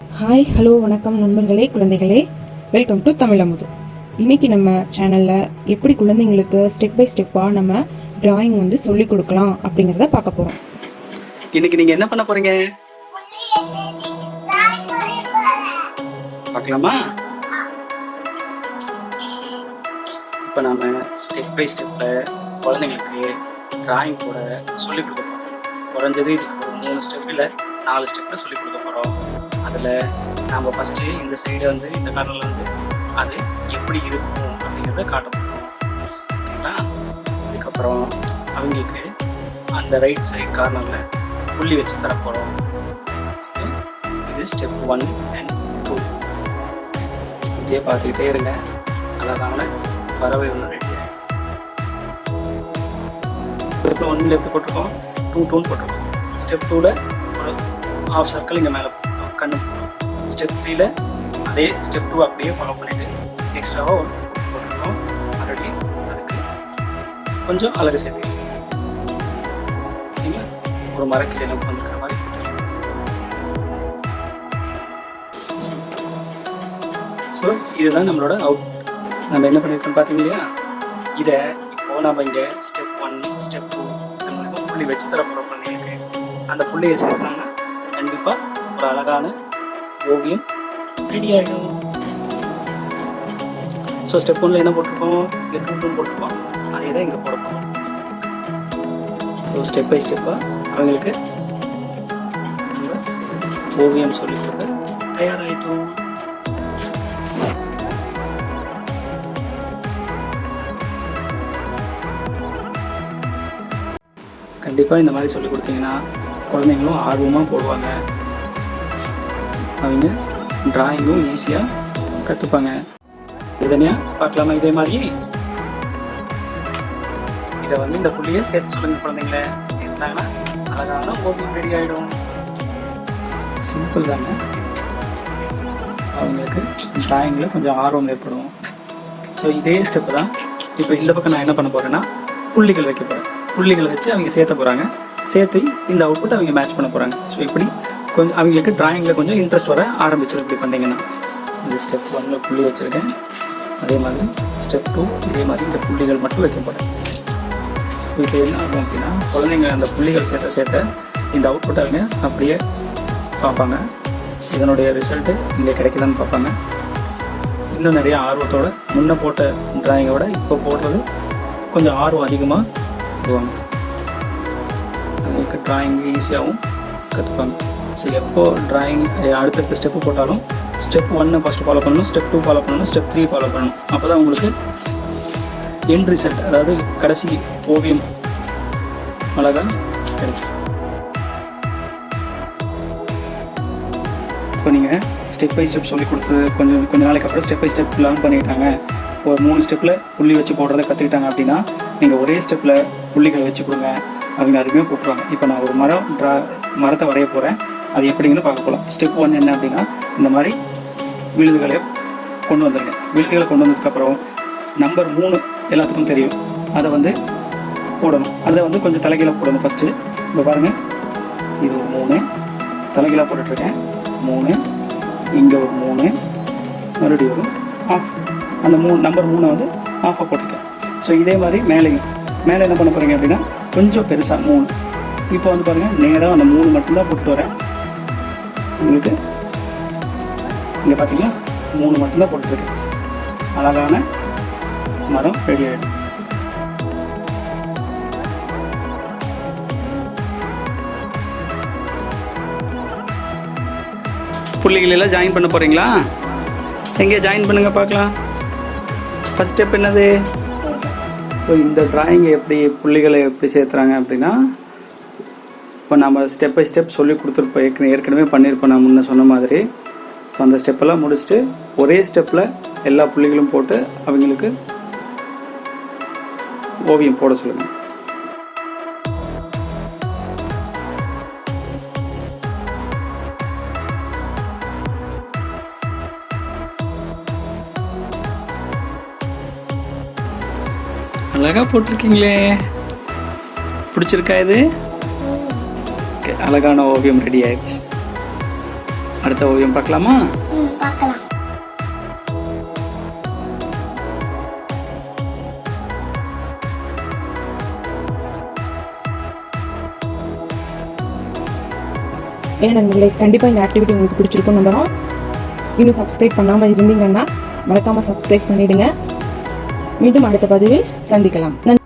Hi hello வணக்கம் நண்பர்களே குழந்தைகளே. வெல்கம் டு தமிழமுது இன்னைக்கு நம்ம சேனலில் எப்படி குழந்தைங்களுக்கு ஸ்டெப் பை ஸ்டெப்பாக நம்ம டிராயிங் வந்து சொல்லிக் கொடுக்கலாம் அப்படிங்கிறத பார்க்க போகிறோம் இன்னைக்கு நீங்க என்ன பண்ண போறீங்க? பார்க்கலாமா? இப்போ நாம ஸ்டெப் பை ஸ்டெப்பில் குழந்தைங்களுக்கு டிராயிங் போட சொல்லிக் கொடுக்க போகிறோம் குறைஞ்சது மூணு ஸ்டெப்பில் நாலு ஸ்டெப்பில் சொல்லிக் கொடுக்க போகிறோம் அதில் நாம் ஃபஸ்ட்டு இந்த சைடு வந்து இந்த கார்னரில் வந்து அது எப்படி இருக்கும் அப்படிங்கிறத காட்ட போகிறோம் ஓகேங்களா? அதுக்கப்புறம் அவங்களுக்கு அந்த ரைட் சைடு கார்னரில் புள்ளி வச்சு தரப்போகிறோம் இது ஸ்டெப் ஒன் அண்ட் டூ இப்படியே பார்த்துக்கிட்டே இருங்க. அழகான பறவை ஒன்று ரெடி ஸ்டெப் ஒன்னில் எப்படி போட்டிருக்கோம்? டூ டூன்னு போட்டிருக்கோம். ஸ்டெப் டூவில் ஒரு ஹாஃப் சர்க்கிள் இங்கே மேலே கண்ணு ஸ்டெப் த்ரீல அதே ஸ்டெப் டூ அப்படியே ஃபாலோ பண்ணிட்டு எக்ஸ்ட்ராவாக ஒரு போட்டுருக்கோம் ஆல்ரெடி அதுக்கு கொஞ்சம் அழகு சேர்த்து. ஓகேங்களா ஒரு மரக்கிளையில் உட்காந்துருக்கிற மாதிரி ஸோ இதுதான் நம்மளோட அவுட் நம்ம என்ன பண்ணியிருக்கோம் பார்த்தீங்க இல்லையா? இதை இப்போ நம்ம இங்கே ஸ்டெப் ஒன் ஸ்டெப் டூ புள்ளி வச்சு தர போகிறோம் குழந்தைங்களுக்கு அந்த புள்ளியை சேர்த்தாங்கன்னா கண்டிப்பாக ஒரு அழகான ஓவியம் ரெடி ஆகிடும் ஸோ ஸ்டெப் ஒன்றில் என்ன போட்டிருப்போம் கெட் ரூட்டும் போட்டிருப்போம் அதே தான் இங்கே போட போகிறோம் ஸோ ஸ்டெப் பை ஸ்டெப்பாக அவங்களுக்கு ஓவியம் சொல்லி கொடுக்க தயாராகிட்டோம் கண்டிப்பாக இந்த மாதிரி சொல்லி கொடுத்தீங்கன்னா குழந்தைங்களும் ஆர்வமாக போடுவாங்க. அவங்க டிராயிங்கும் ஈஸியாக கற்றுப்பாங்க இதனையா? பார்க்கலாமா? இதே மாதிரி. இதை வந்து இந்த புள்ளியை சேர்த்து சொல்லுங்க குழந்தைங்கள. சேர்த்துனாங்கன்னா அழகான ஓப்பன் ரெடி ஆகிடும் சிம்பிள் தாங்க அவங்களுக்கு டிராயிங்கில் கொஞ்சம் ஆர்வம் ஏற்படும். ஸோ இதே ஸ்டெப்பு தான். இப்போ இந்த பக்கம் நான் என்ன பண்ண போகிறேன்னா புள்ளிகள் வைக்க போகிறேன் புள்ளிகள் வச்சு அவங்க சேர்த்த போகிறாங்க சேர்த்து இந்த அவுட்புட் அவங்க மேட்ச் பண்ண போகிறாங்க ஸோ இப்படி கொஞ்சம் அவங்களுக்கு ட்ராயிங்கில் கொஞ்சம் இன்ட்ரெஸ்ட் வர ஆரம்பிச்சிடும் இப்படி பண்ணிங்கன்னா. இந்த ஸ்டெப் ஒன்ல புள்ளி வச்சுருக்கேன். அதே மாதிரி ஸ்டெப் டூ இதே மாதிரி இந்த புள்ளிகள் மட்டும் வைக்க போகிறேன் இப்போ என்ன ஆகும் அப்படின்னா குழந்தைங்க அந்த புள்ளிகள் சேர்த்த சேர்த்த இந்த அவுட்புட் அவங்க அப்படியே பார்ப்பாங்க. இதனுடைய ரிசல்ட்டு இங்கே கிடைக்குதான்னு பார்ப்பாங்க. இன்னும் நிறைய ஆர்வத்தோட முன்னே போட்ட ட்ராயிங்கோட விட இப்போ போடுறது கொஞ்சம் ஆர்வம் அதிகமாக போவாங்க. அவங்களுக்கு ட்ராயிங் ஈஸியாகவும் கற்றுப்பாங்க ஸோ எப்போ ட்ராயிங் அடுத்தடுத்த ஸ்டெப்பு போட்டாலும் ஸ்டெப் ஒன்று ஃபஸ்ட்டு ஃபாலோ பண்ணணும் ஸ்டெப் டூ ஃபாலோ பண்ணணும் ஸ்டெப் த்ரீ ஃபாலோ பண்ணணும். அப்போ தான் உங்களுக்கு எண்ட் ரிசல்ட் அதாவது கடைசி ஓவியம். அழகாக கிடைக்கும் இப்போ நீங்கள் ஸ்டெப் பை ஸ்டெப் சொல்லி கொடுத்தது கொஞ்சம் கொஞ்ச நாளைக்கு அப்புறம் ஸ்டெப் பை ஸ்டெப் லேர்ன் பண்ணிட்டாங்க ஒரு மூணு ஸ்டெப்பில் புள்ளி வச்சு போடுறத கற்றுக்கிட்டாங்க அப்படின்னா நீங்கள் ஒரே ஸ்டெப்பில் புள்ளிகளை வச்சு கொடுங்க. அவங்க அருமையாக போட்டுருவாங்க இப்போ நான் ஒரு மரம் ட்ரா மரத்தை வரைய போகிறேன் அது எப்படிங்கன்னு பார்க்க போகலாம் ஸ்டெப் ஒன் என்ன அப்படின்னா இந்த மாதிரி விழுதுகளை கொண்டு வந்துடுங்க விழுதுகளை கொண்டு வந்ததுக்கப்புறம் நம்பர் மூணு எல்லாத்துக்கும் தெரியும். அதை வந்து போடணும். அதை வந்து கொஞ்சம் தலைகீழ போடணும் ஃபஸ்ட்டு இப்போ பாருங்கள் இது ஒரு மூணு. தலைகீழாக போட்டுட்ருக்கேன். மூணு. இங்கே ஒரு மூணு. மறுபடியும் ஒரு ஆஃப் அந்த மூணு நம்பர் மூணை வந்து ஆஃபாக போட்டிருக்கேன். ஸோ இதே மாதிரி மேலேயும். மேலே என்ன பண்ண போகிறீங்க அப்படின்னா கொஞ்சம் பெருசாக மூணு. இப்போ வந்து பாருங்கள் நேராக அந்த மூணு மட்டும்தான் போட்டுட்டு வரேன். உங்களுக்கு இங்கே பார்த்தீங்கன்னா மூணு மட்டும்தான் போட்டுருக்கேன் அழகான மரம் ரெடி ஆகிடும் புள்ளிகள் எல்லாம் ஜாயின் பண்ண போகிறீங்களா எங்கே ஜாயின் பண்ணுங்க பார்க்கலாம். ஃபஸ்ட் ஸ்டெப் என்னது? ஸோ இந்த டிராயிங்கை எப்படி புள்ளிகளை எப்படி சேர்த்துறாங்க அப்படின்னா இப்போ நம்ம ஸ்டெப் பை ஸ்டெப் சொல்லி கொடுத்துருப்போம். ஏற்கனவே ஏற்கனவே பண்ணியிருப்போம் நான் முன்ன சொன்ன மாதிரி. ஸோ அந்த ஸ்டெப்பெல்லாம் முடிச்சுட்டு ஒரே ஸ்டெப்பில் எல்லா புள்ளிகளும் போட்டு அவங்களுக்கு ஓவியம் போட சொல்லுங்கள் அழகா போட்டிருக்கீங்களே. பிடிச்சிருக்கா இது? Okay, அழகான ஓவியம் ரெடி ஆயிடுச்சு அடுத்த ஓவியம் பார்க்கலாமா? ம் பார்க்கலாம். ஏன் நண்பர்களே கண்டிப்பாக இந்த ஆக்டிவிட்டி உங்களுக்கு பிடிச்சிருக்கும் நம்புகிறோம் இன்னும் சப்ஸ்கிரைப் பண்ணாமல் இருந்தீங்கன்னா மறக்காமல் சப்ஸ்கிரைப் பண்ணிடுங்க. மீண்டும் அடுத்த பதிவில் சந்திக்கலாம். நன்றி.